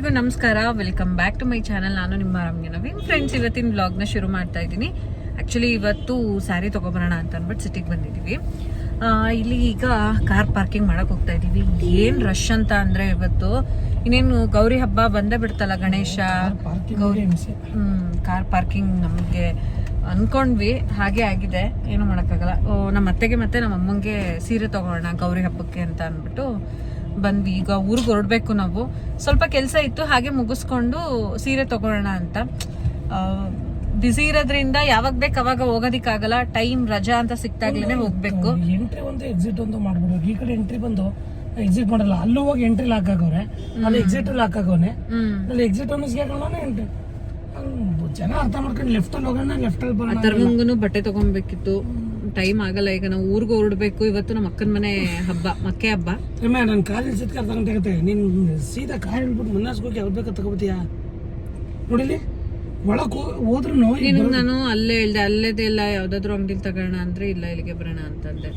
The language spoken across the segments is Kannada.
ಎಲ್ರಿಗೂ ನಮಸ್ಕಾರ. Welcome back to my channel ನಾನು ನಿಮ್ಮ ರಮ್ಯ ನವೀನ್. ಫ್ರೆಂಡ್ಸ್ ಇವತ್ತಿನ ವ್ಲಾಗ್ನ ಶುರು ಮಾಡ್ತಾ ಇದ್ದೀನಿ. ಆ್ಯಕ್ಚುಲಿ ಇವತ್ತು ಸ್ಯಾರಿ ತೊಗೊಬರೋಣ ಅಂತ ಅಂದ್ಬಿಟ್ಟು ಸಿಟಿಗೆ ಬಂದಿದ್ದೀವಿ. ಇಲ್ಲಿ ಈಗ ಕಾರ್ ಪಾರ್ಕಿಂಗ್ ಮಾಡೋಕೆ ಹೋಗ್ತಾ ಇದ್ದೀವಿ. ಏನು ರಶ್ ಅಂತ ಅಂದ್ರೆ ಇವತ್ತು ಇನ್ನೇನು ಗೌರಿ ಹಬ್ಬ ಬಂದೇ ಬಿಡ್ತಲ್ಲ ಗಣೇಶ? ಗೌರಿ ಹ್ಮ್ ಕಾರ್ ಪಾರ್ಕಿಂಗ್ ನಮಗೆ ಅನ್ಕೊಂಡ್ವಿ. ಹಾಗೆ ಆಗಿದೆ. ಏನು ಮಾಡೋಕ್ಕಾಗಲ್ಲ. ನಮ್ಮ ಅತ್ತೆಗೆ ಮತ್ತೆ ನಮ್ಮ ಅಮ್ಮಂಗೆ ಸೀರೆ ತೊಗೊಳ್ಳೋಣ ಗೌರಿ ಹಬ್ಬಕ್ಕೆ ಅಂತ ಅಂದ್ಬಿಟ್ಟು ಬಂದ್ವಿ. ಈಗ ಊರಿಗೆ ಹೊರಡ್ಬೇಕು ನಾವು. ಸ್ವಲ್ಪ ಕೆಲಸ ಇತ್ತು ಹಾಗೆ ಮುಗಿಸ್ಕೊಂಡು ಸೀರೆ ತಗೊಳ್ಳೋಣ ಅಂತ. ಬಿಸಿ ಇರೋದ್ರಿಂದ ಯಾವಾಗ ಬೇಕು ಅವಾಗ ಹೋಗೋದಿಕ್ಕಾಗಲ್ಲ. ಟೈಮ್ ರಜಾ ಅಂತ ಸಿಕ್ತಾಗ್ಲೇನೆ ಹೋಗ್ಬೇಕು. ಎಂಟ್ರಿ ಒಂದು ಎಕ್ಸಿಟ್ ಒಂದು ಮಾಡ್ಬಿಡ್ಬೇಕು ಈ ಕಡೆ ಎಂಟ್ರಿ ಬಂದು ಎಕ್ಸಿಟ್ ಮಾಡಲ್ಲ. ಅಲ್ಲೂ ಹೋಗಿ ಎಂಟ್ರಿ ಲಾಕ್ ಹಾಕವ್ರೆ. ಅಲ್ಲಿ ಎಕ್ಸಿಟ್ ಲಾಕ್ ಆಗೋನೆ ಅಲ್ಲಿ ಎಕ್ಸಿಟ್ ಅನ್ನು ಸಿಗಾಕೊಳ್ಳೋಣ ಎಂಟ್ರಿ ಜನ ಅರ್ಥ ಮಾಡ್ಕೊಂಡು ಲೆಫ್ಟ್ ಅಲ್ಲಿ ಹೋಗೋಣ ಲೆಫ್ಟ್ ಅಲ್ಲಿ ಬರೋಣ ಬಟ್ಟೆ ತಗೊಬೇಕಿತ್ತು. ಟೈಮ್ ಆಗಲ್ಲ. ಈಗ ನಾವು ಊರಿಗೆ ಹೊರಡ್ಬೇಕು. ಇವತ್ತು ನಮ್ಮ ಅಕ್ಕನ ಮನೆ ಹಬ್ಬ ಮಕ್ಕೆ ಹಬ್ಬ. ರಮ್ಯ ನನ್ನ ಕಾಲಿನ ಸಿಟ್ಕ ತಗೊಂಡಾಗತ್ತೆ ನೀನು ಸೀದಾ ಕಾರ್ ಹೇಳ್ಬಿಟ್ಟು ಮನ್ನಾಸ್ಗೆ ಹೋಗಿ ಯಾವ್ದು ಬೇಕಾ ತಗೋಬತ್ತೀಯಾ? ನೋಡಿಲಿ ಒಳಕ್ ಹೋದ್ರು ನಿನಗ್ ನಾನು ಅಲ್ಲೇ ಹೇಳ್ದೆ ಅಲ್ಲೇದೇ ಇಲ್ಲ ಯಾವ್ದಾದ್ರು ಅಂಗಡಿಲಿ ತಗೋಣ ಅಂದ್ರೆ ಇಲ್ಲ ಇಲ್ಲಿಗೆ ಬರೋಣ ಅಂತಂದೆ.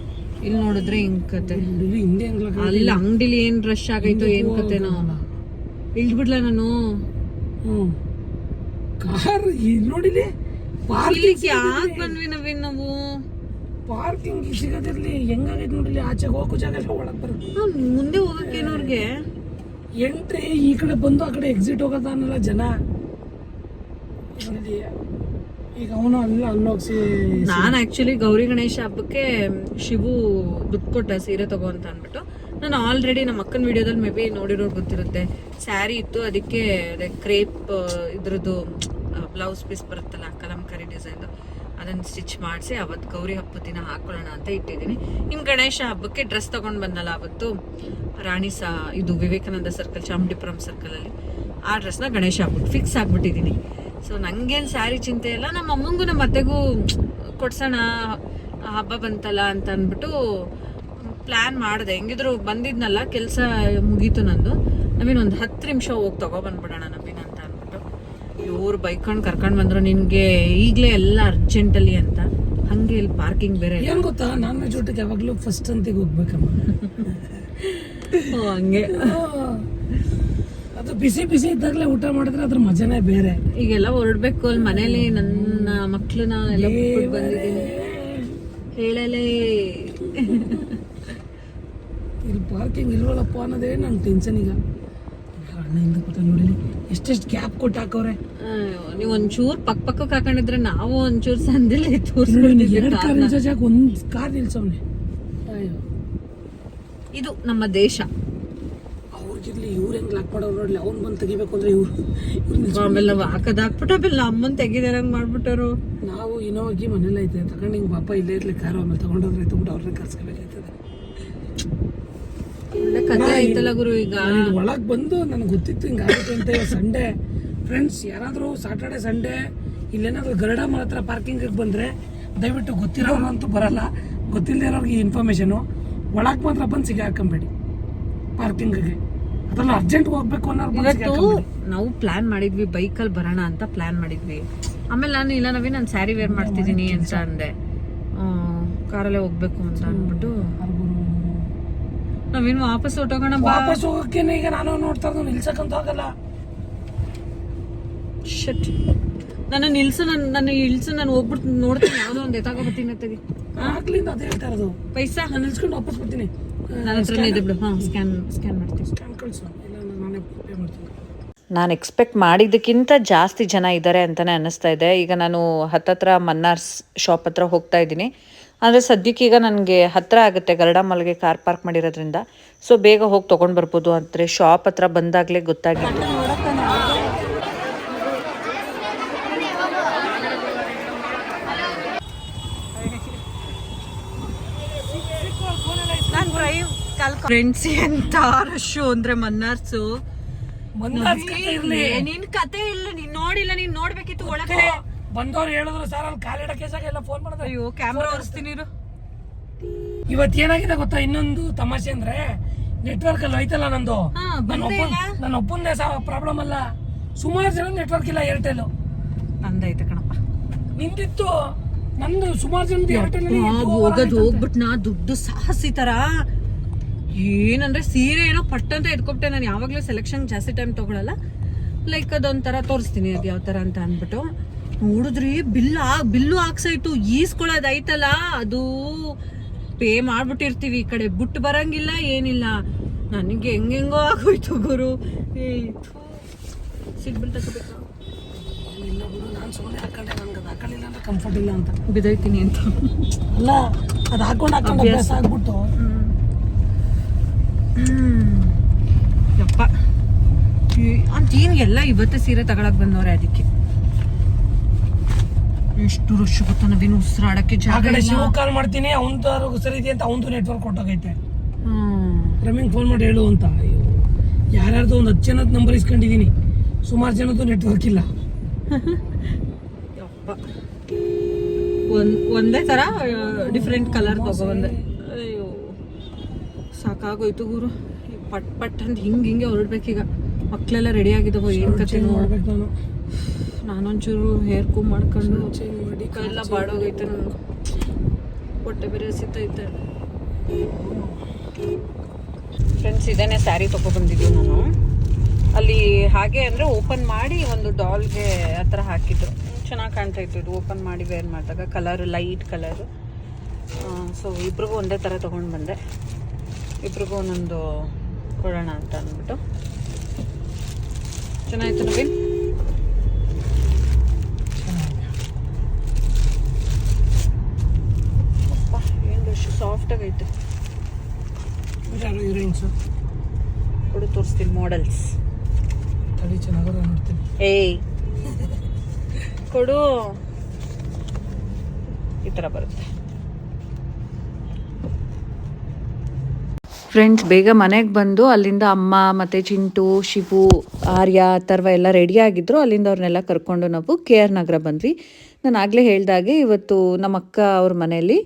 ಇಲ್ಲಿ ನೋಡಿದ್ರೆ ಹಿಂಗ್ ಕತೆ. ಹಿಂದೆ ಅಲ್ಲಿ ಅಂಗಡಿಲಿ ಏನ್ ರಶ್ ಆಗೈತೋ ಏನ್ ಕತೆನೋ ಇಳ್ದ್ಬಿಡ್ಲ ನಾನು? ಹ್ಮ್. ಕಾರ್ ನೋಡಿಲಿ ಪಾರ್ಕಿಂಗ್ ಯಾಕೆ ಬಂದ್ವಿ ನವೀನ್ ನಾವು ಪಾರ್ಕಿಂಗ್ ಸಿಗೋದಿರ್ಲಿ ಹೆಂಗಾಗೈತೆ ನೋಡ್ರಿ ಆಚೆ ಹೋಗೋ ಜಾಗ ಎಲ್ಲ ಒಳಗೆ ಬರುತ್ತೆ ಮುಂದೆ ಮುಂದೆ ಹೋಗಕ್ಕೇನವ್ರಿಗೆ ಎಂಟ್ರಿ ಈ ಕಡೆ ಬಂದು ಆ ಕಡೆ ಎಕ್ಸಿಟ್ ಹೋಗೋದಾನಲ್ಲ ಜನ. ಈಗ ಅವನು ಅಲ್ಲ ಅಲ್ಲೋಗ್ಸಿ ನಾನು ಆ್ಯಕ್ಚುಲಿ ಗೌರಿ ಗಣೇಶ ಹಬ್ಬಕ್ಕೆ ಶಿವು ದುಡ್ಡು ಕೊಟ್ಟ ಸೀರೆ ತಗೋ ಅಂತ ಅಂದ್ಬಿಟ್ಟು ನಾನು ಆಲ್ರೆಡಿ ನಮ್ಮ ಅಕ್ಕನ ವಿಡಿಯೋದಲ್ಲಿ ಮೇ ಬಿ ನೋಡಿರೋರು ಗೊತ್ತಿರುತ್ತೆ. ಸ್ಯಾರಿ ಇತ್ತು ಅದಕ್ಕೆ ಅದೇ ಕ್ರೇಪ್ ಇದ್ರದ್ದು ಬ್ಲೌಸ್ ಪೀಸ್ ಬರುತ್ತಲ್ಲ ಕಲಂಕಾರಿ ಡಿಸೈನ್ದು ಅದನ್ನ ಸ್ಟಿಚ್ ಮಾಡಿಸಿ ಅವತ್ತು ಗೌರಿ ಹಬ್ಬದ ದಿನ ಹಾಕೊಳ್ಳೋಣ ಅಂತ ಇಟ್ಟಿದ್ದೀನಿ. ಇನ್ನು ಗಣೇಶ ಹಬ್ಬಕ್ಕೆ ಡ್ರೆಸ್ ತಗೊಂಡ್ ಬಂದಲ್ಲ ಅವತ್ತು? ರಾಣಿ ಸಾ, ಇದು ವಿವೇಕಾನಂದ ಸರ್ಕಲ್ ಚಾಮುಂಡಿಪುರಂ ಸರ್ಕಲಲ್ಲಿ ಆ ಡ್ರೆಸ್ನ ಗಣೇಶ ಹಬ್ಬಕ್ಕೆ ಫಿಕ್ಸ್ ಆಗ್ಬಿಟ್ಟಿದ್ದೀನಿ. ಸೊ ನಂಗೇನ್ ಸ್ಯಾರಿ ಚಿಂತೆ ಇಲ್ಲ. ನಮ್ಮ ಅಮ್ಮಂಗೂ ನಮ್ಮ ಅತ್ತೆಗೂ ಕೊಡ್ಸೋಣ, ಹಬ್ಬ ಬಂತಲ್ಲ ಅಂತ ಅಂದ್ಬಿಟ್ಟು ಪ್ಲ್ಯಾನ್ ಮಾಡಿದೆ. ಹೆಂಗಿದ್ರು ಬಂದಿದ್ನಲ್ಲ, ಕೆಲಸ ಮುಗೀತು ನಂದು. ಒಂದು ಹತ್ತು ನಿಮಿಷ ಹೋಗಿ ತಗೊಬಂದ್ಬಿಡೋಣ ಅಂದ್ಬಿಟ್ಟು ಇವ್ರು ಬೈಕೊಂಡು ಕರ್ಕೊಂಡು ಬಂದ್ರು ನಿನಗೆ ಈಗಲೇ ಎಲ್ಲ ಅರ್ಜೆಂಟಲ್ಲಿ ಅಂತ. ಹಂಗೆ ಇಲ್ಲಿ ಪಾರ್ಕಿಂಗ್ ಬೇರೆ ಏನು ಗೊತ್ತಾ? ನಾನ್ ವೆಜ್ ಯಾವಾಗಲೂ ಯಾವಾಗ್ಲೂ ಫಸ್ಟ್ ಅಂತಿಗೆ ಹೋಗ್ಬೇಕಮ್ಮ. ಹಂಗೆ. ಅದು ಬಿಸಿ ಬಿಸಿ ಇದ್ದಾಗಲೇ ಊಟ ಮಾಡಿದ್ರೆ ಅದ್ರ ಮಜಾನೇ ಬೇರೆ. ಈಗೆಲ್ಲ ಹೊರಡ್ಬೇಕು ಅಲ್ಲಿ ಮನೇಲಿ ನನ್ನ ಮಕ್ಕಳನ್ನ ಎಲ್ಲ ಬಿಟ್ಬಿಟ್ಟು ಬಂದಿದ್ದೀನಿ. ಹೇಳಲೇ. ಇಲ್ಲಿ ಪಾರ್ಕಿಂಗ್ ಇಲ್ವಲ್ಲಪ್ಪ ಅನ್ನೋದೇ ನನ್ನ ಟೆನ್ಷನ್ ಈಗ. ಅಣ್ಣ ಹಿಂದೆ ಕೂತ ನೋಡಿಲಿ ಎಷ್ಟೆಷ್ಟು ಕ್ಯಾಪ್ ಕೊಟ್ಟು ಹಾಕವ್ರೆ. ನೀವು ಒಂಚೂರು ಪಕ್ಕ ಪಕ್ಕಕ್ಕೆ ಹಾಕೊಂಡಿದ್ರೆ ನಾವು ಒಂಚೂರು ಸಂದಿಲ್ಲ ಎರಡು ಕಾರ್ ಒಂದ್ ಕಾರ್ ನಿಲ್ಸವ್ನೆ ಇದು ನಮ್ಮ ದೇಶ. ಅವ್ರಿಗಿರ್ಲಿ ಇವ್ರು ಹೆಂಗ್ ಲಾಕ್ ಮಾಡೋರು ನೋಡ್ಲಿ ಅವ್ನು ಬಂದು ತೆಗಿಬೇಕು ಅಂದ್ರೆ ಇವ್ರು ಆಮೇಲೆ ನಾವು ಹಾಕದ್ ಹಾಕ್ಬಿಟ್ಟು ಆಮೇಲೆ ಅಮ್ಮನ್ ತೆಗಿದಾರಂಗ್ ಮಾಡ್ಬಿಟ್ಟರು ನಾವು ಇನ್ನೋಗಿ ಮನೇಲಿ ಐತೆ ತಗೊಂಡು ಹಿಂಗೆ ಪಾಪ ಇಲ್ಲೇ ಇರ್ಲಿ ಕಾರ್ ಆಮೇಲೆ ತಗೊಂಡೋದ್ರೆ ಆಯ್ತು ಬಿಟ್ಟು ಅವ್ರನ್ನ ಕರ್ಸ್ಕೋಬೇಕಾಯ್ತದೆ. ಗುರು ಈಗ? ಒಳಗೆ ಬಂದು ನನಗೆ ಗೊತ್ತಿತ್ತು ಹಿಂಗೆ ಆಗುತ್ತೆ ಅಂತ ಸಂಡೇ. ಫ್ರೆಂಡ್ಸ್ ಯಾರಾದರೂ ಸಾಟರ್ಡೆ ಸಂಡೇ ಇಲ್ಲೇನಾದ್ರೂ ಗರುಡ ಮರ ಹತ್ರ ಪಾರ್ಕಿಂಗಿಗೆ ಬಂದರೆ ದಯವಿಟ್ಟು ಗೊತ್ತಿರೋರು ಅಂತೂ ಬರಲ್ಲ. ಗೊತ್ತಿಲ್ಲದೆ ಇರೋರಿಗೆ ಇನ್ಫಾರ್ಮೇಷನು ಒಳಗೆ ಮಾತ್ರ ಬಂದು ಸಿಗಿ ಹಾಕೊಂಬೇಡಿ. ಪಾರ್ಕಿಂಗಿಗೆ ಅದರಲ್ಲ ಅರ್ಜೆಂಟ್ ಹೋಗ್ಬೇಕು ಹಾಕೊಂಬೇಡಿ. ನಾವು ಪ್ಲಾನ್ ಮಾಡಿದ್ವಿ ಬೈಕಲ್ಲಿ ಬರೋಣ ಅಂತ ಪ್ಲಾನ್ ಮಾಡಿದ್ವಿ. ಆಮೇಲೆ ನಾನು ಇಲ್ಲ ನಾವೇ ನಾನು ಸ್ಯಾರಿ ವೇರ್ ಮಾಡ್ತಿದ್ದೀನಿ ಅಂತ ಅಂದೆ. ಕಾರಲ್ಲೇ ಹೋಗ್ಬೇಕು ಅಂತ ಅಂದ್ಬಿಟ್ಟು. ನವೀನ್ ವಾಪಸ್ ಹೊಟ್ಟೋಗೋಣ ಬಾ. ವಾಪಸ್ ಹೋಗಕ್ಕೇನೆ ಈಗ ನಾನು ನೋಡ್ತಾ ಇರೋದು ನಿಲ್ಸಕ್ಕಂತ ಹೋಗಲ್ಲ ಶಟ್ ನನ್ನ ನಿಲ್ಸು ನನ್ನ ನನ್ನ ಇಳ್ಸು ನಾನು ಹೋಗ್ಬಿಟ್ಟು ನೋಡ್ತೀನಿ ಯಾವುದೋ ಒಂದು ಎತ್ತಾಗೋಬತ್ತೀನಿ ತೆಗಿ ಆಗ್ಲಿಂದ ಅದೇ ಹೇಳ್ತಾ ಇರೋದು. ಪೈಸಾ? ನಾನು ನಿಲ್ಸ್ಕೊಂಡು ವಾಪಸ್ ಬರ್ತೀನಿ. ನನ್ನ ಹತ್ರನೇ ಇದೆ ಬಿಡು. ಹಾಂ ಸ್ಕ್ಯಾನ್ ಸ್ಕ್ಯಾನ್ ಮಾಡ್ತೀನಿ. ಸ್ಕ್ಯಾನ್ ಕಳಿಸು. ಇಲ್ಲ ನಾನೇ ಪೇ ಮಾಡ್ತೀನಿ. ನಾನು ಎಕ್ಸ್ಪೆಕ್ಟ್ ಮಾಡಿದ್ದಕ್ಕಿಂತ ಜಾಸ್ತಿ ಜನ ಇದ್ದಾರೆ ಅಂತಲೇ ಅನ್ನಿಸ್ತಾ ಇದೆ. ಈಗ ನಾನು ಹತ್ತತ್ರ ಮನ್ನಾರ್ಸ್ ಶಾಪ್ ಹತ್ರ ಹೋಗ್ತಾ ಇದ್ದೀನಿ. ಅಂದರೆ ಸದ್ಯಕ್ಕೆ ಈಗ ನನಗೆ ಹತ್ತಿರ ಆಗುತ್ತೆ ಗರಡ ಮಲ್ಗೆ ಕಾರ್ ಪಾರ್ಕ್ ಮಾಡಿರೋದ್ರಿಂದ. ಸೊ ಬೇಗ ಹೋಗಿ ತೊಗೊಂಡು ಬರ್ಬೋದು ಅಂದರೆ ಶಾಪ್ ಹತ್ರ ಬಂದಾಗಲೇ ಗೊತ್ತಾಗಿತ್ತು. ಫ್ರೆಂಡ್ಸ್ ಎಂತ ರಶು ಅಂದ್ರೆ ಮನ್ನಾರ್ಸು. ನಿನ್ ಕತೆ ಇಲ್ಲ ನೀನ್ ನೋಡಿಲ್ಲ ನೀನ್ ನೋಡ್ಬೇಕಿತ್ತು ಒಳಗಡೆ. ಬಂದವ್ರು ಹೇಳಿದ್ರು ಸರ್ ಅಲ್ಲಿ ಕಾಲಿಡೋ ಕೇಸಾಗೆಲ್ಲ ಎಲ್ಲ ಫೋನ್ ಮಾಡಿದ್ರೆ. ಅಯ್ಯೋ ಕ್ಯಾಮ್ರಾ ಒರೆಸ್ತೀನಿ ಇರು. ಇವತ್ತು ಏನಾಗಿದೆ ಗೊತ್ತಾ? ಇನ್ನೊಂದು ತಮಾಷೆ ಅಂದ್ರೆ ನೆಟ್ವರ್ಕ್ ಅಲ್ಲಿ ಐತಲ್ಲ ನಂದು. ಹಾ, ನನ್ನ ಬಂದೇ ಒಬ್ಬ ಇಲ್ಲ. ನನ್ನ ಒಬ್ಬಂದೇ ಪ್ರಾಬ್ಲಮ್ ಅಲ್ಲ. ಸುಮಾರು ಜನ ನೆಟ್ವರ್ಕ್ ಇಲ್ಲ ಏರ್ಟೆಲ್ ನಂದೈತೆ ಕಣಪ್ಪ. ನಿಂದಿತ್ತು. ನಂದು ಸುಮಾರು ಜನ ಏರ್ಟೆಲ್ ಹೋಗೋದು ಹೋಗ್ಬಿಟ್ಟು ನಾ ದುಡ್ಡು ಸಾಹಸಿ ತರ. ಏನಂದ್ರೆ ಸೀರೆ ಏನೋ ಪಟ್ ಅಂತ ಎತ್ಕೊಬಿಟ್ಟೆ ನಾನು. ಯಾವಾಗ್ಲೂ ಸೆಲೆಕ್ಷನ್ ಜಾಸ್ತಿ ಟೈಮ್ ತಗೊಳಲ್ಲ. ಲೈಕ್ ಅದೊಂಥರ ತೋರಿಸ್ತೀನಿ ಅದು ಯಾವ ಥರ ಅಂತ ಅಂದ್ಬಿಟ್ಟು. ನೋಡಿದ್ರಿ ಬಿಲ್ ಬಿಲ್ಲು ಹಾಕ್ಸೈಟು ಈಸ್ಕೊಳ್ಳೋದೈತಲ್ಲ ಅದು ಪೇ ಮಾಡ್ಬಿಟ್ಟಿರ್ತೀವಿ ಈ ಕಡೆ ಬಿಟ್ಟು ಬರಂಗಿಲ್ಲ ಏನಿಲ್ಲ. ನನಗೆ ಹೆಂಗೆಂಗೋ ಆಗೋಯ್ತು ಗುರು. ಸಿಗ್ಬಿಲ್ ಅಂದ್ರೆ ಕಂಫರ್ಟ್ ಇಲ್ಲ ಅಂತ. ಬಿದ್ದೋಯ್ತೀನಿ ಅಂತ. ಅಲ್ಲ ಅದು ಹಾಕೊಂಡು ಹಾಕೊಂಡು ಅಭ್ಯಾಸ. ಆಗ್ಬಿಟ್ಟು. ಯಪ್ಪ. ಅಂತ ಏನು ಎಲ್ಲ ಇವತ್ತೇ ಸೀರೆ ತಗೊಳಕ್ ಬಂದವ್ರೆ ಅದಕ್ಕೆ? ಎಷ್ಟು ರಶ್ ಗೊತ್ತಾ ನಾವೇನು ಉಸಿರಾಡಕ್ಕೆ ಆ ಜಾಗ ಕಡೆ ಇಲ್ಲ. ಶಿವ ಕಾಲ್ ಮಾಡ್ತೀನಿ ಅವನದು ಸರಿ ಇದೆ ಅಂತ ಅವನದು ನೆಟ್ವರ್ಕ್ ಕೊಟ್ಟೋಗೈತೆ. ಹ್ಮ್. ರಮ್ಯಂಗೆ ಫೋನ್ ಮಾಡಿ ಹೇಳು ಅಂತ. ಅಯ್ಯೋ ಯಾರ್ಯಾರ್ದು ಒಂದು ಹತ್ತು ಜನದ ನಂಬರ್ ಇಸ್ಕೊಂಡಿದ್ದೀನಿ ಸುಮಾರು ಜನದ್ದು ನೆಟ್ವರ್ಕ್ ಇಲ್ಲ. ಯಪ್ಪ. ಒಂದ್ ಒಂದೇ ತರ ಡಿಫ್ರೆಂಟ್ ಕಲರ್ ಒಂದೇ. ಅಯ್ಯೋ ಸಾಕಾಗೋಯ್ತು ಗುರು. ಈ ಪಟ್ ಪಟ್ ಅಂತ ಹಿಂಗ್ ಹಿಂಗೆ ಹೊರಡ್ಬೇಕೀಗ. ಮಕ್ಳೆಲ್ಲ ರೆಡಿ ಆಗಿದ್ದಾವೆ ಏನ್ ಕತೆ ನೋಡ್ಬೇಕು ನಾನು? ನಾನೊಂಚೂರು ಹೇರ್ ಕೂ ಮಾಡ್ಕೊಂಡು ಚೇಂಜ್ ಮಾಡಿ ಎಲ್ಲ ಬಾಡೋಗೈತೆ ನನಗೆ ಹೊಟ್ಟೆ ಬೇರೆ ಸಿಗ್ತೈತೆ ಫ್ರೆಂಡ್ಸ್ ಇದೇನೆ ಸ್ಯಾರಿ ತೊಗೊಬಂದಿದ್ದೀವಿ ನಾನು. ಅಲ್ಲಿ ಹಾಗೆ ಅಂದರೆ ಓಪನ್ ಮಾಡಿ ಒಂದು ಡಾಲ್ಗೆ ಆ ಥರ ಹಾಕಿದ್ರು. ಚೆನ್ನಾಗಿ ಕಾಣ್ತಾ ಇತ್ತು ಇದು. ಓಪನ್ ಮಾಡಿ ವೇರ್ ಮಾಡಿದಾಗ ಕಲರ್ ಲೈಟ್ ಕಲರು ಸೊ ಇಬ್ರಿಗೂ ಒಂದೇ ಥರ ತೊಗೊಂಡು ಬಂದೆ. ಇಬ್ರಿಗೂ ಒಂದೊಂದು ಕೊಡೋಣ ಅಂತ ಅಂದ್ಬಿಟ್ಟು. ಚೆನ್ನಾಗಿತ್ತು ನವೀನ್? ಏನು ರಶ್ ಸಾಫ್ಟಾಗಿ ಐತೆ ಯಾರು ಹೀರೋಯಿನ್ಸು ಕೊಡು ತೋರಿಸ್ತೀನಿ ಮಾಡಲ್ಸ್ ತಡಿ ನೋಡ್ತೀನಿ. ಏಯ್. ಕೊಡು. ಈ ಥರ ಬರುತ್ತೆ. ಫ್ರೆಂಡ್ಸ್ ಬೇಗ ಮನೆಗೆ ಬಂದು ಅಲ್ಲಿಂದ ಅಮ್ಮ ಮತ್ತು ಚಿಂಟು ಶಿವು ಆರ್ಯ ಅಥರ್ವ ಎಲ್ಲ ರೆಡಿ ಆಗಿದ್ರು. ಅಲ್ಲಿಂದ ಅವ್ರನ್ನೆಲ್ಲ ಕರ್ಕೊಂಡು ನಾವು ಕೆ ಆರ್ ನಗರ ಬಂದ್ವಿ. ನಾನು ಆಗಲೇ ಹೇಳ್ದಾಗೆ ಇವತ್ತು ನಮ್ಮ ಅಕ್ಕ ಅವ್ರ ಮನೆಯಲ್ಲಿ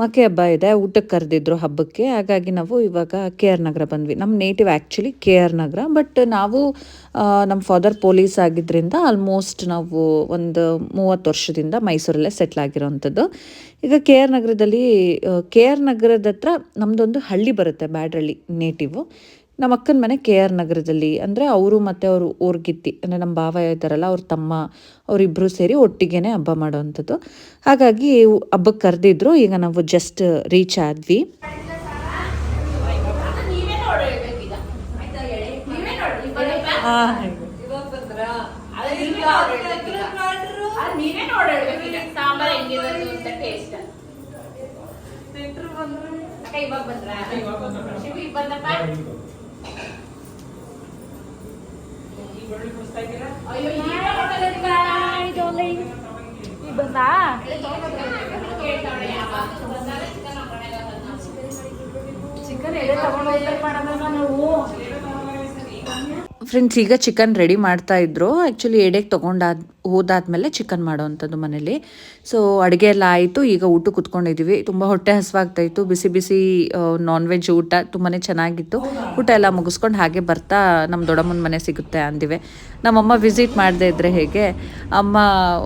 ಮಕ್ಕೆ ಹಬ್ಬ ಇದೆ, ಊಟಕ್ಕೆ ಕರೆದಿದ್ರು ಹಬ್ಬಕ್ಕೆ. ಹಾಗಾಗಿ ನಾವು ಇವಾಗ ಕೆ ಆರ್ ನಗರ ಬಂದ್ವಿ. ನಮ್ಮ native actually K R Nagar but ನಾವು ನಮ್ಮ ಫಾದರ್ ಪೊಲೀಸ್ ಆಗಿದ್ದರಿಂದ ಆಲ್ಮೋಸ್ಟ್ ನಾವು ಒಂದು ಮೂವತ್ತು ವರ್ಷದಿಂದ ಮೈಸೂರಲ್ಲೇ ಸೆಟ್ಲ್ ಆಗಿರೋವಂಥದ್ದು ಈಗ ಕೆ ಆರ್ ನಗರದಲ್ಲಿ ಕೆ ಆರ್ ನಗರದ ಹತ್ರ ನಮ್ಮದೊಂದು ಹಳ್ಳಿ ಬರುತ್ತೆ, ಬ್ಯಾಡ್ರಳ್ಳಿ ನೇಟಿವು ನಮ್ಮ ಅಕ್ಕನ ಮನೆ ಕೆ ಆರ್ ನಗರದಲ್ಲಿ. ಅಂದರೆ ಅವರು ಮತ್ತು ಅವರು ಊರ್ಗಿತ್ತಿ ಅಂದರೆ ನಮ್ಮ ಭಾವ ಇದ್ದಾರಲ್ಲ ಅವ್ರ ತಮ್ಮ ಅವರಿಬ್ಬರು ಸೇರಿ ಒಟ್ಟಿಗೆ ಹಬ್ಬ ಮಾಡುವಂಥದ್ದು. ಹಾಗಾಗಿ ಹಬ್ಬಕ್ಕೆ ಕರೆದಿದ್ರು ಈಗ ನಾವು ಜಸ್ಟ್ ರೀಚ್ ಆದ್ವಿ. ನೀವೇ ನೋಡಿರ್ಬೇಕೀಗ ಸಾಂಬಾರ್ ಹೆಂಗಿರೋದು ಅಂತ ಟೇಸ್ಟ್ ಅಕ್ಕ ಇವಾಗ ಬಂದ್ರ? ಬಂದಾ ಚಿಕನ್ ಎಡೆ ತಗೊಂಡು ಹೋಗ್ಬೇಕು ಮಾಡೋದನ್ನ ನಾವು ಫ್ರೆಂಡ್ಸ್ ಈಗ ಚಿಕನ್ ರೆಡಿ ಮಾಡ್ತಾ ಇದ್ರು. ಆ್ಯಕ್ಚುಲಿ ಎಡೆಗೆ ತೊಗೊಂಡಾದ, ಹೋದಾದ್ಮೇಲೆ ಚಿಕನ್ ಮಾಡೋವಂಥದ್ದು ಮನೇಲಿ. ಸೊ ಅಡುಗೆ ಎಲ್ಲ ಆಯಿತು. ಈಗ ಊಟ ಕುತ್ಕೊಂಡಿದ್ದೀವಿ ತುಂಬ ಹೊಟ್ಟೆ ಹಸಿವಾಗ್ತಾ ಇತ್ತು. ಬಿಸಿ ಬಿಸಿ ನಾನ್ ವೆಜ್ ಊಟ ತುಂಬಾ ಚೆನ್ನಾಗಿತ್ತು. ಊಟ ಎಲ್ಲ ಮುಗಿಸ್ಕೊಂಡು ಹಾಗೆ ಬರ್ತಾ ನಮ್ಮ ದೊಡ್ಡಮ್ಮನ ಮನೆ ಸಿಗುತ್ತೆ ಅಂದಿವೆ. ನಮ್ಮಮ್ಮ ವಿಸಿಟ್ ಮಾಡದೇ ಇದ್ದರೆ ಹೇಗೆ? ಅಮ್ಮ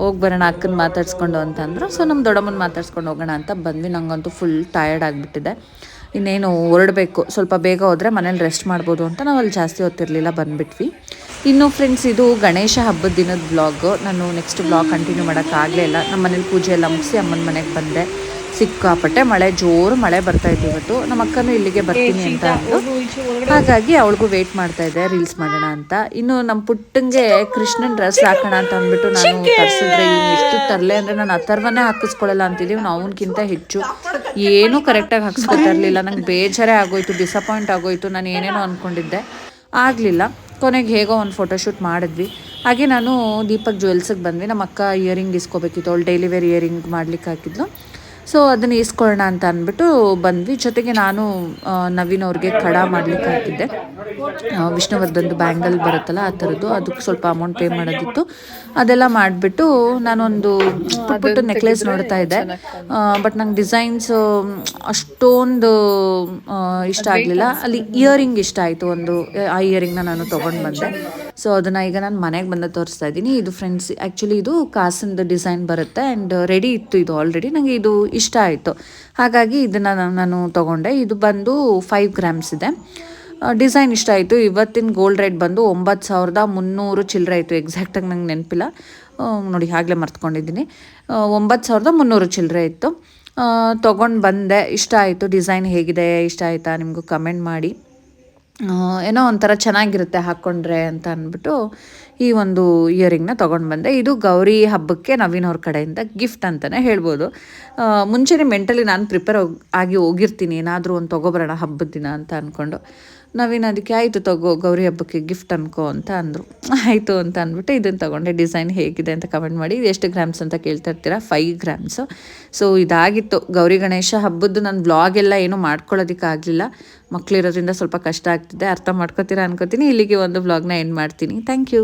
ಹೋಗಿ ಬರೋಣ, ಅಕ್ಕನ ಮಾತಾಡಿಸ್ಕೊಂಡು ಅಂತಂದರು ಸೊ ನಮ್ಮ ದೊಡ್ಡಮ್ಮನ ಮಾತಾಡ್ಸ್ಕೊಂಡು ಹೋಗೋಣ ಅಂತ ಬಂದ್ವಿ. ನಂಗಂತೂ ಫುಲ್ ಟಯರ್ಡ್ ಆಗಿಬಿಟ್ಟಿದೆ. ಇನ್ನೇನು ಹೊರಡಬೇಕು. ಸ್ವಲ್ಪ ಬೇಗ ಹೋದರೆ ಮನೇಲಿ ರೆಸ್ಟ್ ಮಾಡ್ಬೋದು ಅಂತ ನಾವು ಅಲ್ಲಿ ಜಾಸ್ತಿ ಹೊತ್ತಿರಲಿಲ್ಲ, ಬಂದುಬಿಟ್ವಿ. ಇನ್ನು ಫ್ರೆಂಡ್ಸ್ ಇದು ಗಣೇಶ ಹಬ್ಬದ ದಿನದ ಬ್ಲಾಗ್ ನಾನು ನೆಕ್ಸ್ಟ್ ಬ್ಲಾಗ್ ಕಂಟಿನ್ಯೂ ಮಾಡೋಕ್ಕಾಗಲೇ ಇಲ್ಲ. ನಮ್ಮ ಮನೇಲಿ ಪೂಜೆ ಎಲ್ಲ ಮುಗಿಸಿ ಅಮ್ಮನ ಮನೆಗೆ ಬಂದೆ. ಸಿಕ್ಕಾಪಟ್ಟೆ ಮಳೆ ಜೋರು ಮಳೆ ಬರ್ತಾ ಇತ್ತು ಇವತ್ತು. ನಮ್ಮ ಅಕ್ಕನೂ ಇಲ್ಲಿಗೆ ಬರ್ತೀನಿ ಅಂತ ಅಂದು ಹಾಗಾಗಿ ಅವಳಿಗೂ ವೇಟ್ ಮಾಡ್ತಾ ಇದ್ದೆ ರೀಲ್ಸ್ ಮಾಡೋಣ ಅಂತ. ಇನ್ನು ನಮ್ಮ ಪುಟ್ಟಂಗೆ ಕೃಷ್ಣನ್ ಡ್ರೆಸ್ ಹಾಕೋಣ ಅಂತ ಅಂದ್ಬಿಟ್ಟು ನಾನು ತರಿಸಿದ್ರೆ ಇವ್ನು ಎಷ್ಟು ತರಲೆ ಅಂದ್ರೆ ನಾನು ಅಥರ್ವನೇ ಹಾಕಿಸ್ಕೊಳ್ಳಲ್ಲ ಅಂತಿದ್ದೀವಿ ನಾವು ಅವನಕ್ಕಿಂತ ಹೆಚ್ಚು. ಏನೂ ಕರೆಕ್ಟಾಗಿ ಹಾಕಿಸ್ಕೊತಾ ಇರಲಿಲ್ಲ. ನಂಗೆ ಬೇಜಾರೇ ಆಗೋಯ್ತು ಡಿಸಪಾಯಿಂಟ್ ಆಗೋಯ್ತು ನಾನು ಏನೇನೋ ಅಂದ್ಕೊಂಡಿದ್ದೆ ಆಗಲಿಲ್ಲ. ಕೊನೆಗೆ ಹೇಗೋ ಒಂದು ಫೋಟೋಶೂಟ್ ಮಾಡಿದ್ವಿ. ಹಾಗೆ ನಾನು ದೀಪಕ್ ಜ್ಯುವೆಲ್ಸಿಗೆ ಬಂದ್ವಿ. ನಮ್ಮ ಅಕ್ಕ ಇಯರಿಂಗ್ ಇಸ್ಕೋಬೇಕಿತ್ತು. ಅವಳು ಡೈಲಿ ವೇರ್ ಇಯರಿಂಗ್ ಮಾಡ್ಲಿಕ್ಕೆ ಹಾಕಿದ್ಲು. ಸೊ ಅದನ್ನು ಇಸ್ಕೊಳ್ಳೋಣ ಅಂತ ಅಂದ್ಬಿಟ್ಟು ಬಂದ್ವಿ. ಜೊತೆಗೆ ನಾನು ನವೀನ್ ಅವ್ರಿಗೆ ಕಡ ಮಾಡ್ಲಿಕ್ಕೆ ಹಾಕಿದ್ದೆ. ವಿಷ್ಣುವರ್ಧನ್ದು ಬ್ಯಾಂಗಲ್ ಬರುತ್ತಲ್ಲ ಆ ಥರದ್ದು. ಅದಕ್ಕೆ ಸ್ವಲ್ಪ ಅಮೌಂಟ್ ಪೇ ಮಾಡೋದಿತ್ತು. ಅದೆಲ್ಲ ಮಾಡಿಬಿಟ್ಟು ನಾನೊಂದು ಪುಟ್ಟ ಪುಟ್ಟ ನೆಕ್ಲೆಸ್ ನೋಡ್ತಾ ಇದ್ದೆ. ಬಟ್ ನಂಗೆ ಡಿಸೈನ್ಸ್ ಅಷ್ಟೊಂದು ಇಷ್ಟ ಆಗಲಿಲ್ಲ. ಅಲ್ಲಿ ಇಯರಿಂಗ್ ಇಷ್ಟ ಆಯಿತು. ಒಂದು ಆ ಇಯರಿಂಗ್ನ ನಾನು ತೊಗೊಂಡು ಬಂದೆ. ಸೊ ಅದನ್ನು ಈಗ ನಾನು ಮನೆಗೆ ಬಂದ ತೋರಿಸ್ತಾ ಇದ್ದೀನಿ. ಇದು ಫ್ರೆಂಡ್ಸ್ ಆ್ಯಕ್ಚುಲಿ ಇದು ಕಾಸಿಂದು ಡಿಸೈನ್ ಬರುತ್ತೆ ಆ್ಯಂಡ್ ರೆಡಿ ಇತ್ತು ಇದು ಆಲ್ರೆಡಿ ನನಗೆ ಇದು ಇಷ್ಟ ಆಯಿತು. ಹಾಗಾಗಿ ಇದನ್ನು ನಾನು ತೊಗೊಂಡೆ. ಇದು ಬಂದು ಫೈವ್ ಗ್ರಾಮ್ಸ್ ಇದೆ. ಡಿಸೈನ್ ಇಷ್ಟ ಆಯಿತು. ಇವತ್ತಿನ ಗೋಲ್ಡ್ ರೇಟ್ ಬಂದು ಒಂಬತ್ತು ಸಾವಿರದ ಮುನ್ನೂರು ಚಿಲ್ಲರೆ ಆಯಿತು. ಎಕ್ಸಾಕ್ಟಾಗಿ ನಂಗೆ ನೆನಪಿಲ್ಲ. ನೋಡಿ ಆಗಲೇ ಮರ್ತ್ಕೊಂಡಿದ್ದೀನಿ. ಒಂಬತ್ತು ಸಾವಿರದ ಮುನ್ನೂರು ಚಿಲ್ಲರೆ ಇತ್ತು. ತೊಗೊಂಡು ಬಂದೆ. ಇಷ್ಟ ಆಯಿತು. ಡಿಸೈನ್ ಹೇಗಿದೆ? ಇಷ್ಟ ಆಯಿತಾ? ನಿಮಗೂ ಕಮೆಂಟ್ ಮಾಡಿ. ಏನೋ ಒಂಥರ ಚೆನ್ನಾಗಿರುತ್ತೆ ಹಾಕ್ಕೊಂಡ್ರೆ ಅಂತ ಅಂದ್ಬಿಟ್ಟು ಈ ಒಂದು ಇಯರಿಂಗ್ನ ತೊಗೊಂಡು ಬಂದೆ. ಇದು ಗೌರಿ ಹಬ್ಬಕ್ಕೆ ನವೀನ್ ಅವ್ರ ಕಡೆಯಿಂದ ಗಿಫ್ಟ್ ಅಂತಲೇ ಹೇಳ್ಬೋದು. ಮುಂಚೆನೇ ಮೆಂಟಲಿ ನಾನು ಪ್ರಿಪೇರ್ ಆಗಿ ಹೋಗಿರ್ತೀನಿ. ಏನಾದರೂ ಒಂದು ತೊಗೊಬರೋಣ ಹಬ್ಬದ ದಿನ ಅಂತ ಅಂದ್ಕೊಂಡು ನವೀನ್ ಅದಕ್ಕೆ, ಆಯಿತು ತಗೋ, ಗೌರಿ ಹಬ್ಬಕ್ಕೆ ಗಿಫ್ಟ್ ಅನ್ಕೋ ಅಂತ ಅಂದರು. ಆಯಿತು ಅಂತ ಅಂದ್ಬಿಟ್ಟು ಇದನ್ನು ತೊಗೊಂಡೆ. ಡಿಸೈನ್ ಹೇಗಿದೆ ಅಂತ ಕಮೆಂಟ್ ಮಾಡಿ ಎಷ್ಟು ಗ್ರಾಮ್ಸ್ ಅಂತ ಕೇಳ್ತಾ ಇರ್ತೀರಾ? ಫೈವ್ ಗ್ರಾಮ್ಸು ಸೊ ಇದಾಗಿತ್ತು. ಗೌರಿ ಗಣೇಶ ಹಬ್ಬದ್ದು ನಾನು ಬ್ಲಾಗ್ ಎಲ್ಲ ಏನೂ ಮಾಡ್ಕೊಳ್ಳೋದಕ್ಕಾಗಲಿಲ್ಲ ಮಕ್ಕಳಿರೋದ್ರಿಂದ ಸ್ವಲ್ಪ ಕಷ್ಟ ಆಗ್ತಿದೆ. ಅರ್ಥ ಮಾಡ್ಕೋತೀರಾ ಅನ್ಕೋತೀನಿ. ಇಲ್ಲಿಗೆ ಒಂದು ಬ್ಲಾಗ್ನ ಎಂಡ್ ಮಾಡ್ತೀನಿ. Thank you